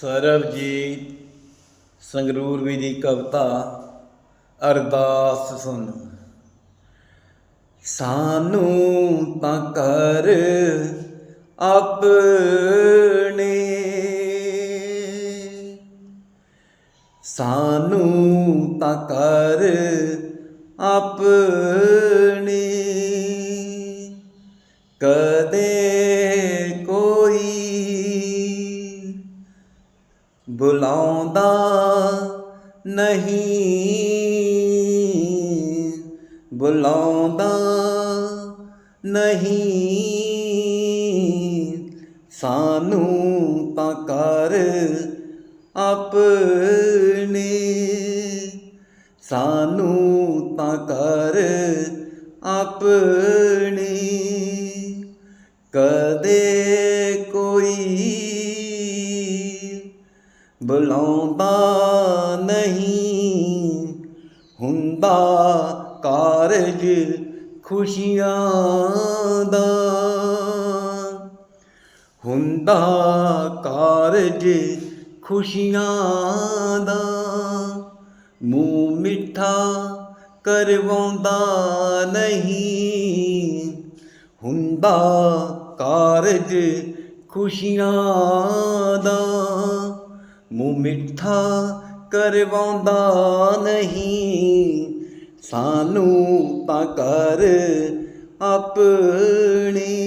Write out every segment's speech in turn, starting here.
ਸਰਬਜੀਤ ਸੰਗਰੂਰ ਦੀ ਕਵਿਤਾ ਅਰਦਾਸ ਸੁਣ। ਸਾਨੂੰ ਤਾਂ ਕਰ ਆਪਣੇ। ਸਾਨੂੰ ਤਾਂ ਕਰ ਆਪਣੇ। ਕਦੇ ਬੁਲਾਉਂਦਾ ਨਹੀਂ। ਬੁਲਾਉਂਦਾ ਨਹੀਂ। ਸਾਨੂੰ ਤਾਂ ਕਰ ਆਪਣੇ। ਸਾਨੂੰ ਤਾਂ ਕਰ ਆਪਣੇ। ਬੁਲਾਉਂਦਾ ਨਹੀਂ। ਹੁੰਦਾ ਕਾਰਜ ਖੁਸ਼ੀਆਂ ਦਾ। ਹੁੰਦਾ ਕਾਰਜ ਖੁਸ਼ੀਆਂ ਦਾ। ਮੂੰਹ ਮਿੱਠਾ ਕਰਵਾਉਂਦਾ ਨਹੀਂ। ਹੁੰਦਾ ਕਾਰਜ ਖੁਸ਼ੀਆਂ ਦਾ। ਮੂੰਹ ਮਿੱਠਾ ਕਰਵਾਉਂਦਾ ਨਹੀਂ। ਸਾਨੂੰ ਤਾਂ ਕਰ ਆਪਣੀ।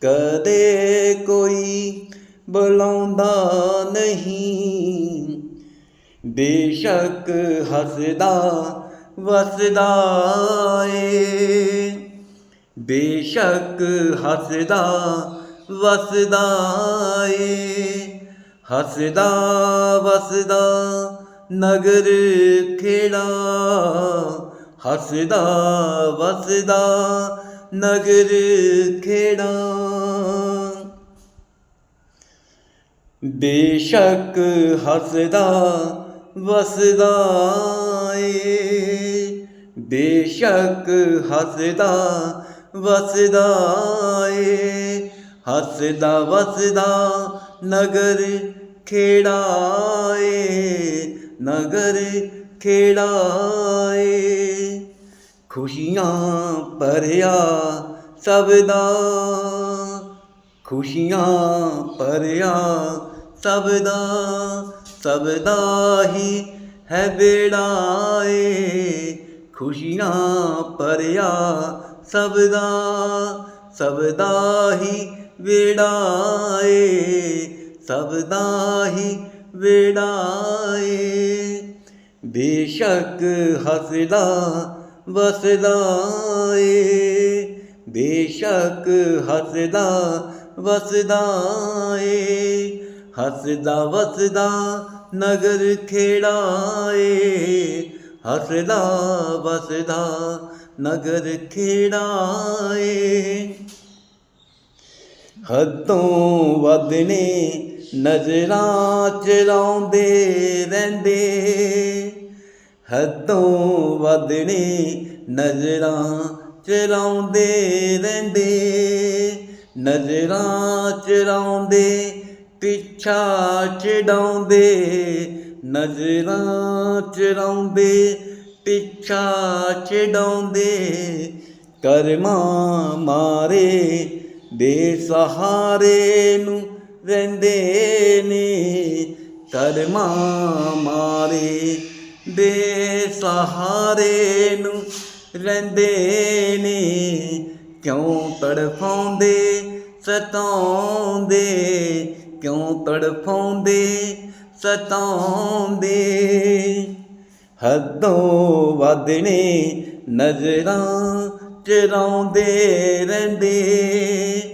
ਕਦੇ ਕੋਈ ਬੁਲਾਉਂਦਾ ਨਹੀਂ। ਬੇਸ਼ੱਕ ਹੱਸਦਾ ਵਸਦਾ ਏ। ਬੇਸ਼ੱਕ ਹੱਸਦਾ ਵਸਦਾ ਏ। ਹੱਸਦਾ ਵਸਦਾ ਨਗਰ ਖੇੜਾ ਹੱਸਦਾ ਵਸਦਾ ਨਗਰ ਖੇੜਾ ਬੇਸ਼ੱਕ ਹੱਸਦਾ ਵਸਦਾ ਏ ਬੇਸ਼ੱਕ ਹੱਸਦਾ ਵਸਦਾ ਏ ਹੱਸਦਾ ਵਸਦਾ ਨਗਰ ਖੇੜਾਏ, ਨਗਰ ਖੇੜਾਏ। ਖੁਸ਼ੀਆਂ ਭਰਿਆ ਸਭ ਦਾ, ਖੁਸ਼ੀਆਂ ਭਰਿਆ ਸਭ ਦਾ ਸਭ ਦਾ ਹੀ ਹੈ ਬੇੜਾ ਏ ਖੁਸ਼ੀਆਂ ਭਰਿਆ ਸਭ ਦਾ ਸਭ ਦਾ ਹੀ ਵੇੜਾ ਸਭ ਦਾ ਹੀ ਵੇੜਾ ਏ ਬੇਸ਼ੱਕ ਹੱਸਦਾ ਵਸਦਾ ਏ ਬੇਸ਼ੱਕ ਹੱਸਦਾ ਵਸਦਾ ਏ ਹੱਸਦਾ ਵਸਦਾ ਨਗਰ ਖੇੜਾ ਏ ਹੱਸਦਾ ਵਸਦਾ ਨਗਰ ਖੇੜਾ ਏ ਹੱਦੋਂ ਵਧਨੇ ਨਜ਼ਰਾਂ ਚਲਾਉਂਦੇ ਰਹਿੰਦੇ। ਹੱਦੋਂ ਵਧਨੇ ਨਜ਼ਰਾਂ ਚਲਾਉਂਦੇ ਰਹਿੰਦੇ। ਨਜ਼ਰਾਂ ਚਲਾਉਂਦੇ ਪਿੱਛਾ ਚੜਾਉਂਦੇ ਨਜ਼ਰਾਂ ਚਰਾਉਂਦੇ ਪਿੱਛਾ ਚੜਾਉਂਦੇ ਕਰਮਾ ਮਾਰੇ ਬੇਸਹਾਰੇ ਨੂੰ ਰਹਿੰਦੇ ਨੇ। ਕਰਮਾਂ ਮਾਰੇ ਬੇਸਹਾਰੇ ਨੂੰ ਰਹਿੰਦੇ ਨੇ। ਕਿਉਂ ਤੜਫਾਉਂਦੇ, ਸਤਾਉਂਦੇ? ਕਿਉਂ ਤੜਫਾਉਂਦੇ, ਸਤਾਉਂਦੇ? ਹੱਦੋਂ ਵਧਨੇ ਨਜ਼ਰਾਂ ਚਰਾਉਂਦੇ ਰਹਿੰਦੇ।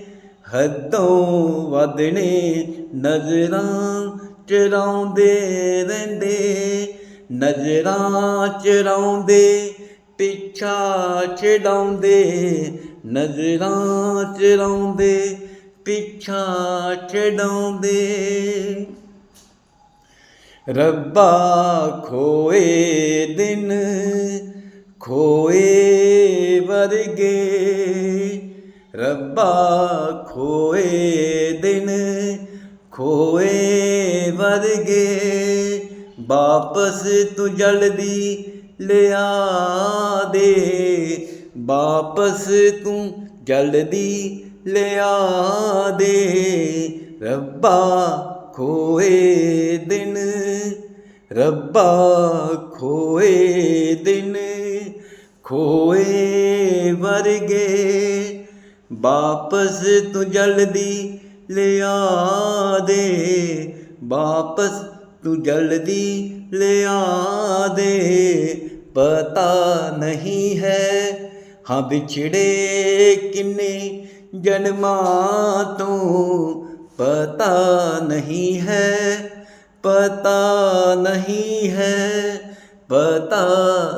ਹੱਦੋਂ ਵਧਨੇ ਨਜ਼ਰਾਂ ਚਰਾਉਂਦੇ ਰਹਿੰਦੇ, ਨਜ਼ਰਾਂ ਚਰਾਉਂਦੇ, ਪਿੱਛਾ ਛਡਾਉਂਦੇ, ਨਜ਼ਰਾਂ ਚਰਾਉਂਦੇ, ਪਿੱਛਾ ਛਡਾਉਂਦੇ। ਰੱਬਾ ਖੋਏ ਦਿਨ ਖੋਏ ਵਰਗੇ ਰੱਬਾ ਖੋਏ ਦਿਨ, ਖੋਏ ਵਰਗੇ, ਵਾਪਸ ਤੂੰ ਜਲਦੀ ਲਿਆ ਦੇ, ਵਾਪਸ ਤੂੰ ਜਲਦੀ ਲਿਆ ਦੇ। ਰੱਬਾ ਖੋਏ ਦਿਨ, ਰੱਬਾ ਖੋਏ ਦਿਨ, ਖੋਏ ਵਰਗੇ ਵਾਪਸ ਤੂੰ ਜਲਦੀ ਲਿਆ ਦੇ, ਵਾਪਸ ਤੂੰ ਜਲਦੀ ਲਿਆ ਦੇ। ਪਤਾ ਨਹੀਂ ਹੈ ਹਾਂ ਵਿਛੜੇ ਕਿੰਨੇ ਜਨਮਾਂ ਤੋਂ। ਪਤਾ ਨਹੀਂ ਹੈ, ਪਤਾ ਨਹੀਂ ਹੈ, ਪਤਾ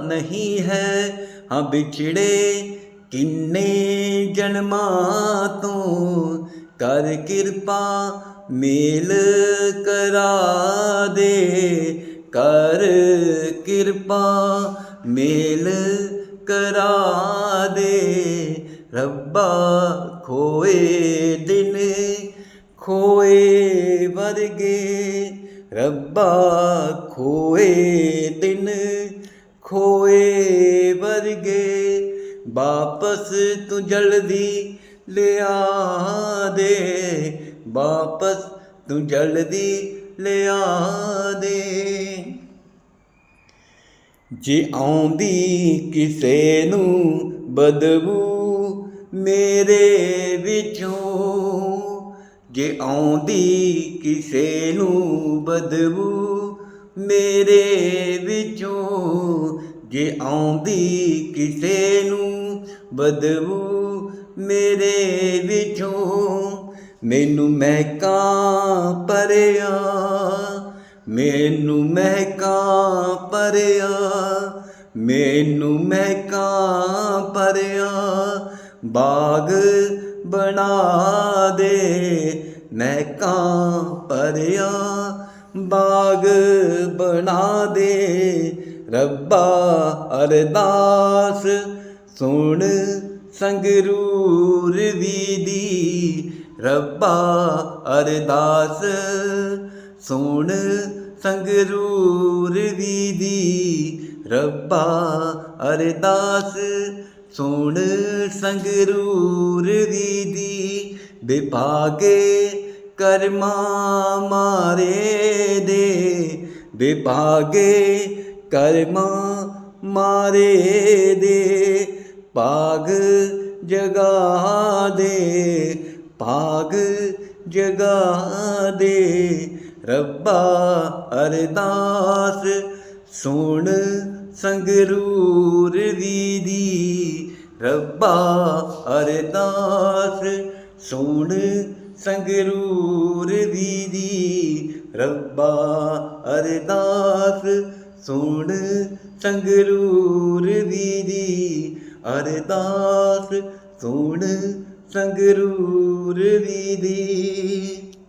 ਨਹੀਂ ਹੈ ਹਾਂ ਵਿਛੜੇ ਕਿੰਨੇ ਜਨਮਾਂ ਤੋਂ ਕਰ ਕਿਰਪਾ ਮੇਲ ਕਰਾ ਦੇ। ਕਰ ਕਿਰਪਾ ਮੇਲ ਕਰਾ ਦੇ। ਰੱਬਾ ਖੋਏ ਦਿਨ, ਖੋਏ ਵਰਗੇ। ਰੱਬਾ ਖੋਏ ਦਿਨ, ਖੋਏ ਵਰਗੇ। ਵਾਪਸ ਤੂੰ ਜਲਦੀ ਲਿਆ ਦੇ, ਵਾਪਸ ਤੂੰ ਜਲਦੀ ਲਿਆ ਦੇ। ਜੇ ਆਉਂਦੀ ਕਿਸੇ ਨੂੰ ਬਦਬੂ ਮੇਰੇ ਵਿੱਚੋਂ, ਜੇ ਆਉਂਦੀ ਕਿਸੇ ਨੂੰ ਬਦਬੂ ਮੇਰੇ ਵਿੱਚੋਂ ਜੇ ਆਉਂਦੀ ਕਿਸੇ ਨੂੰ ਬਦਬੂ ਮੇਰੇ ਵਿੱਚੋਂ, ਮੈਨੂੰ ਮਹਿਕਾਂ ਪਰਿਆ ਮੈਨੂੰ ਮਹਿਕਾਂ ਪਰਿਆ ਮੈਨੂੰ ਮਹਿਕਾਂ ਪਰਿਆ ਬਾਗ ਬਣਾ ਦੇ, ਮਹਿਕਾਂ ਪਰਿਆ ਬਾਗ ਬਣਾ ਦੇ ਰੱਬਾ ਅਰਦਾਸ। ਸੁਣ ਸੰਗਰੂਰ ਵੀਦੀ, ਰੱਬਾ ਅਰਦਾਸ। ਸੁਣ ਸੰਗਰੂਰ ਵੀਦੀ, ਰੱਬਾ ਅਰਦਾਸ। ਸੁਣ ਸੰਗਰੂਰ ਵੀਦੀ, ਵਿਭਾਗੇ ਕਰਮਾ ਮਾਰੇ ਦੇ। ਵਿਭਾਗੇ ਕਰਮਾ ਮਾਰੇ ਦੇ, ਭਾਗ ਜਗਾ ਦੇ, ਭਾਗ ਜਗਾ ਦੇ। ਰੱਬਾ ਅਰਦਾਸ ਸੁਣ ਸੰਗਰੂਰ ਵੀਦੀ। ਰੱਬਾ ਅਰਦਾਸ ਸੁਣ ਸੰਗਰੂਰ ਵੀਦੀ। ਰੱਬਾ ਅਰਦਾਸ ਸੁਣ ਸੰਗਰੂਰ ਵੀਦੀ ਅਰਦਾਸ ਸੁਣ ਸੰਗਰੂਰ ਵੀਦੀ